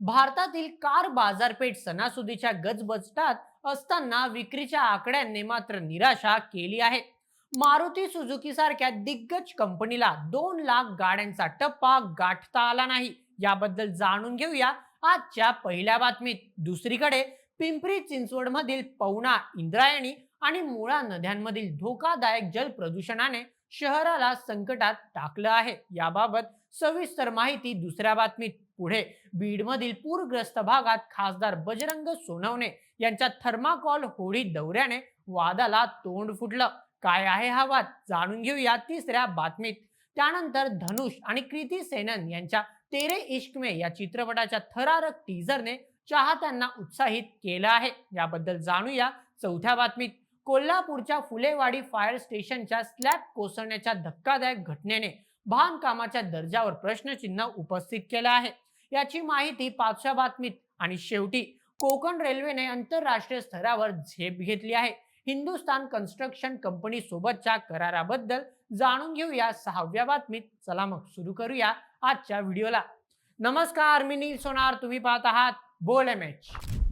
भारतातील कार बाजारपेठ सणासुदीच्या गजबजटात असताना विक्रीच्या आकड्यांनी मात्र निराशा केली आहे. मारुती सुझुकी सारख्या दिग्गज कंपनीला दोन लाख गाड्यांचा टप्पा गाठता आला नाही. याबद्दल जाणून घेऊया आजच्या पहिल्या बातमीत. दुसरीकडे पिंपरी चिंचवड मधील पवना इंद्रायणी आणि मुळा नद्यांमधील धोकादायक जल प्रदूषणाने शहराला संकटात टाकलं आहे. याबाबत सविस्तर माहिती दुसऱ्या बातमीत. पुढे बीडमधील पूरग्रस्त भागात खासदार बजरंग सोनवणे यांच्या थर्माकॉल होडी दौऱ्याने वादाला तोंड फुटलं. काय आहे हा वाद? जाणून घेऊया तिसऱ्या बातमीत. त्यानंतर धनुष आणि कृती सेनन यांच्या तेरे इश्क में या चित्रपटाच्या थरारक टीझरने चाहत्यांना उत्साहित केलं आहे. याबद्दल जाणूया चौथ्या बातमीत. कोल्हापूरच्या फुलेवाडी फायर स्टेशनच्या स्लॅब कोसळण्याच्या धक्कादायक घटनेने बांधकामाच्या दर्जावर प्रश्नचिन्ह उपस्थित केलं आहे. याची माहिती पाचव्या बातमीत. आणि शेवटी कोकण रेल्वेने आंतरराष्ट्रीय स्तरावर झेप घेतली आहे. हिंदुस्तान कन्स्ट्रक्शन कंपनी सोबतच्या कराराबद्दल जाणून घेऊया सहाव्या बातमीत. चला मग सुरू करूया आजच्या व्हिडिओला. नमस्कार मी नील सोनार. तुम्ही पाहत आहात बोल एम एच.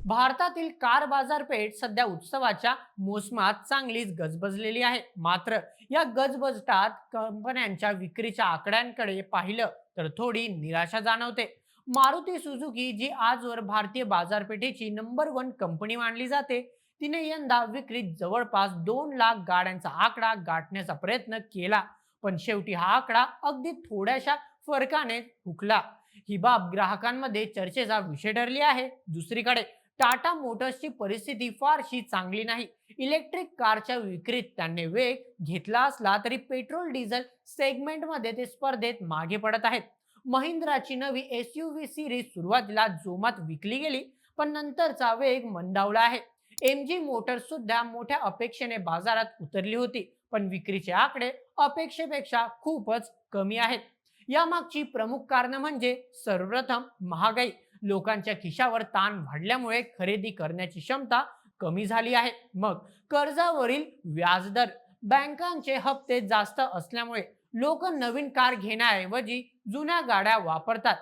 भारतातील कार बाजारपेठ सध्या उत्सवाच्या मोसमात चांगलीच गजबजलेली आहे. मात्र या गजबजटात कंपन्यांच्या विक्रीच्या आकड्यांकडे पाहिलं तर थोडी निराशा जाणवते. मारुती सुझुकी जी आजवर भारतीय बाजारपेठेची नंबर वन कंपनी मानली जाते तिने यंदा विक्रीत जवळपास दोन लाख गाड्यांचा आकडा गाठण्याचा प्रयत्न केला पण शेवटी हा आकडा अगदी थोड्याशा फरकाने हुकला. ही बाब ग्राहकांमध्ये चर्चेचा विषय ठरली आहे. दुसरीकडे टाटा मोटर्सची परिस्थिती फारशी चांगली नाही. इलेक्ट्रिक कारच्या विक्रीत त्यांनी वेग घेतला असला तरी पेट्रोल डिझेल सेगमेंटमध्ये ते स्पर्धेत मागे पडत आहेत. महिंद्राची नवी एस यू व्ही सिरीज सुरुवातीला जोमात विकली गेली पण नंतरचा वेग मंदावला आहे. एम जी मोटर्स सुद्धा मोठ्या अपेक्षेने बाजारात उतरली होती पण विक्रीचे आकडे अपेक्षेपेक्षा खूपच कमी आहेत. यामागची प्रमुख कारणं म्हणजे सर्वप्रथम महागाई. लोकांच्या खिशावर ताण वाढल्यामुळे खरेदी करण्याची क्षमता कमी झाली आहे. मग कर्जावरील व्याजदर. बँकांचे हप्ते जास्त असल्यामुळे लोक नवीन कार घेण्याऐवजी जुन्या गाड्या वापरतात.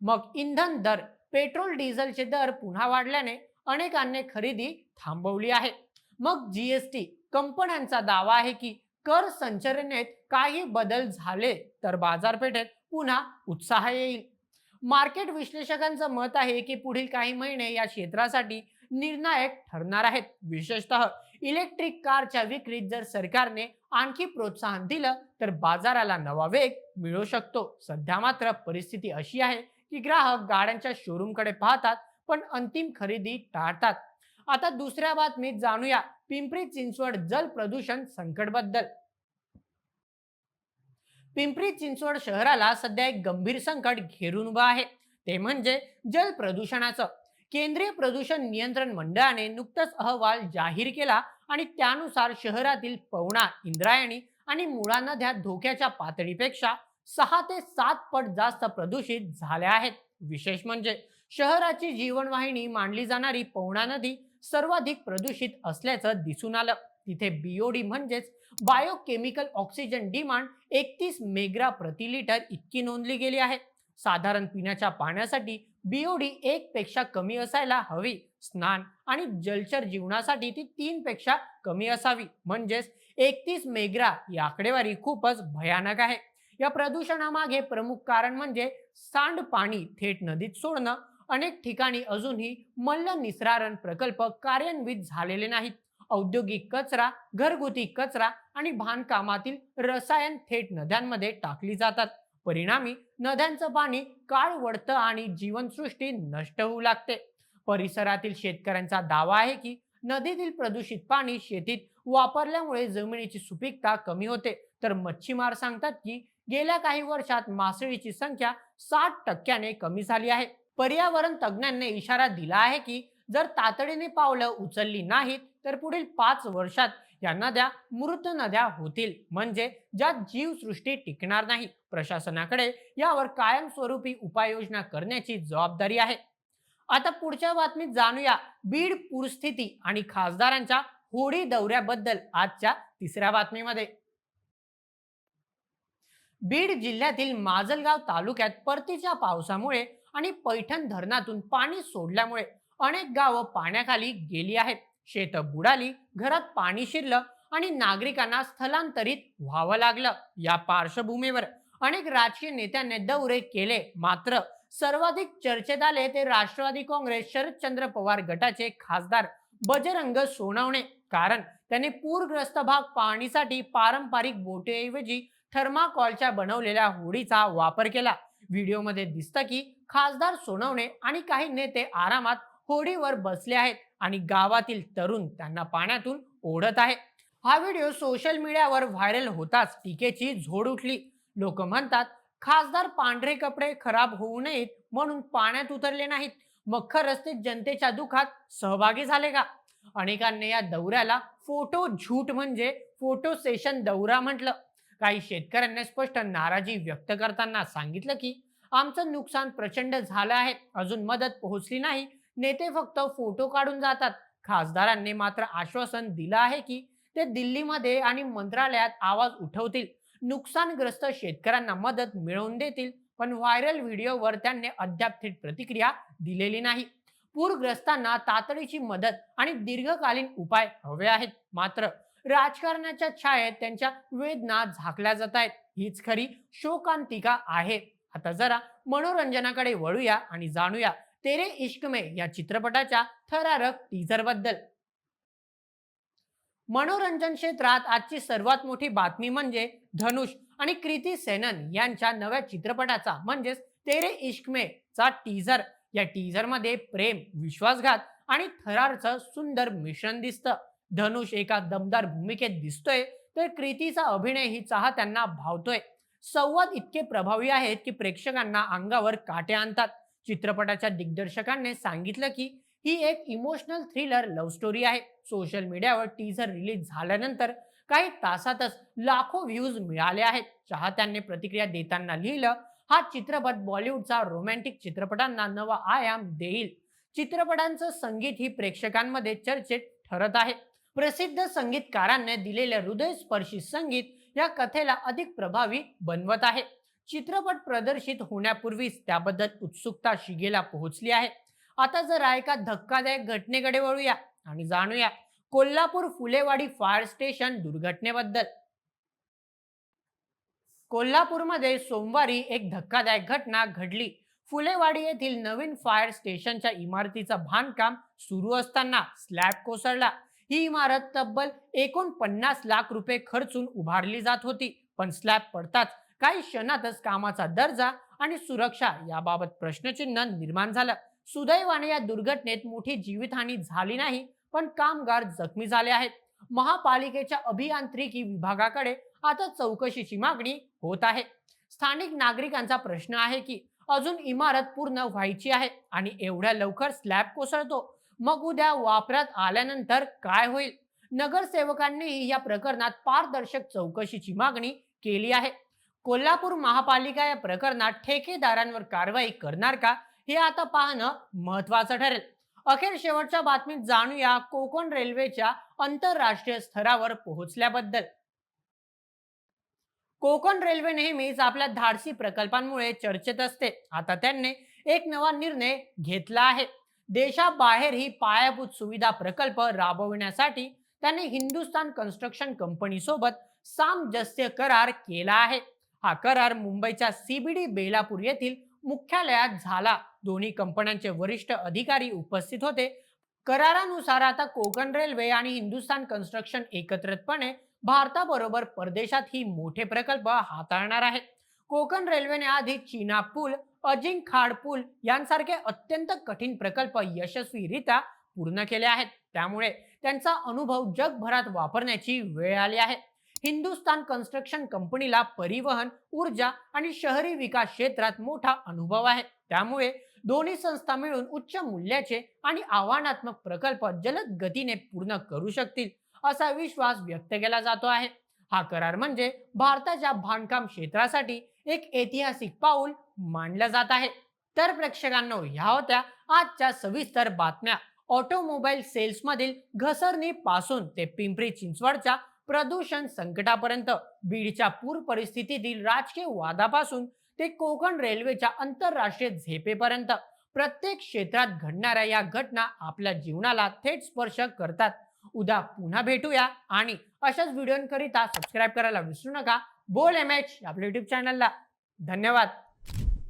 मग इंधन दर पेट्रोल डिझेलचे दर पुन्हा वाढल्याने अनेकांनी खरेदी थांबवली आहे. मग जीएसटी कंपन्यांचा दावा आहे की कर संचरणेत काही बदल झाले तर बाजारपेठेत पुन्हा उत्साह येईल. मार्केट विश्लेषकांचं मत आहे की पुढील काही महिने या क्षेत्रासाठी निर्णायक ठरणार आहेत. विशेषतः इलेक्ट्रिक कारच्या विक्रीत जर सरकारने आणखी प्रोत्साहन दिलं तर बाजाराला नवा वेग मिळू शकतो. सध्या मात्र परिस्थिती अशी आहे की ग्राहक गाड्यांच्या शोरूमकडे पाहतात पण अंतिम खरेदी टाळतात. आता दुसऱ्या बातमीत जाणूया. पिंपरी चिंचवड जल प्रदूषण संकटबद्दल. पिंपरी चिंचवड शहराला सध्या एक गंभीर संकट घेरून उभं आहे. ते म्हणजे जल प्रदूषणाचं. केंद्रीय प्रदूषण नियंत्रण मंडळाने नुकताच अहवाल जाहीर केला आणि त्यानुसार शहरातील पवना इंद्रायणी आणि मुळा नद्या धोक्याच्या पातळीपेक्षा सहा ते सात पट जास्त प्रदूषित झाल्या आहेत. विशेष म्हणजे शहराची जीवनवाहिनी मानली जाणारी पवना नदी सर्वाधिक प्रदूषित असल्याचं दिसून आलं. तिथे बीओडी म्हणजेच बायोकेमिकल ऑक्सिजन डिमांड एकतीस मेग्रा प्रति लिटर इतकी नोंदली गेली आहे. साधारण पिण्याच्या पाण्यासाठी बीओडी एक पेक्षा कमी असायला हवी. स्नान आणि जलचर जीवनासाठी ती तीन पेक्षा कमी असावी. म्हणजेच एकतीस मेग्रा ही आकडेवारी खूपच भयानक आहे. या प्रदूषणामागे प्रमुख कारण म्हणजे सांडपाणी थेट नदीत सोडणं. अनेक ठिकाणी अजूनही मल्ल निसरारण प्रकल्प कार्यान्वित झालेले नाहीत. औद्योगिक कचरा घरगुती कचरा आणि बांधकामातील रसायन थेट नद्यांमध्ये टाकली जातात. परिणामी नद्यांचं पाणी काळ वडतं आणि जीवनसृष्टी नष्ट होऊ लागते. परिसरातील शेतकऱ्यांचा दावा आहे की नदीतील प्रदूषित पाणी शेतीत वापरल्यामुळे जमिनीची सुपीकता कमी होते. तर मच्छीमार सांगतात की गेल्या काही वर्षात मासळीची संख्या साठ टक्क्याने कमी झाली आहे. पर्यावरण तज्ज्ञांनी इशारा दिला आहे की जर तातडीने पावलं उचलली नाहीत तर पुढील पाच वर्षात या नद्या मृत नद्या होतील. म्हणजे ज्यात जीवसृष्टी टिकणार नाही. प्रशासनाकडे यावर कायमस्वरूपी उपाययोजना करण्याची जबाबदारी आहे. आता पुढच्या बातमीत जाणूया बीड पूरस्थिती आणि खासदारांच्या होडी दौऱ्याबद्दल आजच्या तिसऱ्या बातमीमध्ये. बीड जिल्ह्यातील माजलगाव तालुक्यात परतीच्या पावसामुळे आणि पैठण धरणातून पाणी सोडल्यामुळे अनेक गावं पाण्याखाली गेली आहेत. शेतं बुडाली घरात पाणी शिरलं आणि नागरिकांना स्थलांतरित व्हावं लागलं या पार्श्वभूमीवर. अनेक राजकीय नेत्यांनी दौरे केले मात्र सर्वाधिक चर्चेत आले ते राष्ट्रवादी काँग्रेस शरदचंद्र पवार गटाचे खासदार बजरंग सोनवणे. कारण त्यांनी पूरग्रस्त भाग पाहणीसाठी पारंपरिक बोटेऐवजी थर्माकॉलच्या बनवलेल्या होडीचा वापर केला. व्हिडिओमध्ये दिसतं की खासदार सोनवणे आणि काही नेते आरामात होडीवर बसले आहेत. आणि गावातील तरुण त्यांना पाण्यातून ओढत आहे. हा व्हिडिओ सोशल मीडियावर व्हायरल होताच टीकेची झोड उठली. लोक म्हणतात खासदार पांढरे कपडे खराब होऊ नयेत म्हणून पाण्यात उतरले नाहीत. मग खरंच ते जनतेच्या दुखात सहभागी झाले का? अनेकांनी या दौऱ्याला फोटो झूट म्हणजे फोटो सेशन दौरा म्हटलं. काही शेतकऱ्यांनी स्पष्ट नाराजी व्यक्त करताना सांगितलं की आमचं नुकसान प्रचंड झालं आहे. अजून मदत पोहोचली नाही. नेते फक्त फोटो काढून जातात. खासदारांनी मात्र आश्वासन दिलं आहे की ते दिल्लीमध्ये आणि मंत्रालयात आवाज उठवतील. नुकसानग्रस्त शेतकऱ्यांना मदत मिळवून देतील पण व्हायरल व्हिडिओवर त्यांनी अद्याप थेट प्रतिक्रिया दिलेली नाही. पूरग्रस्तांना तातडीची मदत आणि दीर्घकालीन उपाय हवे आहेत. मात्र राजकारणाच्या छायेत त्यांच्या वेदना झाकल्या जात आहेत. हीच खरी शोकांतिका आहे. आता जरा मनोरंजनाकडे वळूया आणि जाणूया तेरे इश्क में या चित्रपटाच्या थरारक टीझरबद्दल मनोरंजन क्षेत्रात आजची सर्वात मोठी बातमी म्हणजे धनुष आणि कृती सेनन यांच्या नव्या चित्रपटाचा म्हणजेच तेरे इश्क में चा टीझर. या टीझरमध्ये प्रेम विश्वासघात आणि थरारचं सुंदर मिश्रण दिसतं. धनुष एका दमदार भूमिकेत दिसतोय तर कृतीचा अभिनय ही चाहत्यांना भावतोय. संवाद इतके प्रभावी आहेत की प्रेक्षकांना अंगावर काटे आणतात. चित्रपटाच्या दिग्दर्शकांनी सांगितलं की ही एक इमोशनल थ्रिलर लव्ह स्टोरी आहे. सोशल मीडियावर टीझर रिलीज झाल्यानंतर काही तासातच लाखो व्ह्यूज मिळाले आहेत. चाहत्यांनी प्रतिक्रिया देताना लिहिलं हा चित्रपट बॉलिवूडचा रोमॅन्टिक चित्रपटांना नवा आयाम देईल. चित्रपटांचं संगीत ही प्रेक्षकांमध्ये चर्चेत ठरत आहे. प्रसिद्ध संगीतकारांनी दिलेले हृदयस्पर्शी संगीत या कथेला अधिक प्रभावी बनवत आहे. चित्रपट प्रदर्शित होण्यापूर्वीच त्याबद्दल उत्सुकता शिगेला पोहोचली आहे. आता जरा एका धक्कादायक घटनेकडे वळूया आणि जाणूया कोल्हापूर फुलेवाडी फायर स्टेशन दुर्घटनेबद्दल. कोल्हापूरमध्ये सोमवारी एक धक्कादायक घटना घडली. फुलेवाडी येथील नवीन फायर स्टेशनच्या इमारतीचं बांधकाम सुरू असताना स्लॅब कोसळला. ही इमारत तब्बल एकोणपन्नास लाख रुपये खर्चून उभारली जात होती पण स्लॅब पडताच काही क्षणातच कामाचा दर्जा आणि सुरक्षा याबाबत प्रश्नचिन्ह निर्माण झालं. सुदैवाने या दुर्घटनेत मोठी जीवितहानी झाली नाही पण कामगार जखमी झाले आहेत. महापालिकेच्या अभियांत्रिकी विभागाकडे आता चौकशीची मागणी होत आहे. स्थानिक नागरिकांचा प्रश्न आहे की अजून इमारत पूर्ण व्हायची आहे आणि एवढ्या लवकर स्लॅब कोसळतो? मग उद्या वापरात आल्यानंतर काय होईल? नगरसेवकांनीही या प्रकरणात पारदर्शक चौकशीची मागणी केली आहे. कोल्हापूर महापालिका या प्रकरणात ठेकेदारांवर कारवाई करणार का हे आता पाहणं महत्वाचं ठरेल. अखेर शेवटच्या बातमीत जाणूया कोकण रेल्वेच्या आंतरराष्ट्रीय स्तरावर पोहोचल्याबद्दल. कोकण रेल्वे नेहमीच आपल्या धाडसी प्रकल्पांमुळे चर्चेत असते. आता त्यांनी एक नवा निर्णय घेतला आहे. देशाबाहेर ही पायाभूत सुविधा प्रकल्प राबविण्यासाठी त्यांनी हिंदुस्तान कन्स्ट्रक्शन कंपनी सोबत सामंजस्य करार केला आहे. हा करार मुंबईच्या सीबीडी बेलापूर येथील मुख्यालयात झाला. दोन्ही कंपन्यांचे वरिष्ठ अधिकारी उपस्थित होते. करारानुसार आता कोकण रेल्वे आणि हिंदुस्तान कन्स्ट्रक्शन एकत्रितपणे भारताबरोबर परदेशात ही मोठे प्रकल्प हाताळणार आहेत. कोकण रेल्वेने आधी चीना पूल अजिंक खाड पूल यांसारखे अत्यंत कठीण प्रकल्प यशस्वीरित्या पूर्ण केले आहेत. त्यामुळे त्यांचा अनुभव जगभरात वापरण्याची वेळ आली आहे. हिंदुस्तान कन्स्ट्रक्शन कंपनीला परिवहन ऊर्जा आणि शहरी विकास क्षेत्रात मोठा अनुभव आहे. त्यामुळे दोन्ही संस्था मिळून उच्च मूल्याचे आणि आव्हानात्मक प्रकल्प जलद गतीने पूर्ण करू शकतील असा विश्वास व्यक्त केला जातो आहे. हा करार म्हणजे भारताच्या बांधकाम क्षेत्रासाठी एक ऐतिहासिक पाऊल मानलं जात आहे. तर प्रेक्षकांनो ह्या होत्या आजच्या सविस्तर बातम्या. ऑटोमोबाईल सेल्समधील घसरणी घसरणीपासून ते पिंपरी चिंचवडच्या प्रदूषण संकटापर्यंत बीडच्या पूर परिस्थितीतील राजकीय वादापासून ते कोकण रेल्वेच्या आंतरराष्ट्रीय झेपेपर्यंत प्रत्येक क्षेत्रात घडणाऱ्या या घटना आपल्या जीवनाला थेट स्पर्श करतात. उद्या पुन्हा भेटूया आणि अशाच व्हिडिओकरिता सबस्क्राईब करायला विसरू नका. बोल एम एच आपल्या युट्यूब चॅनलला धन्यवाद.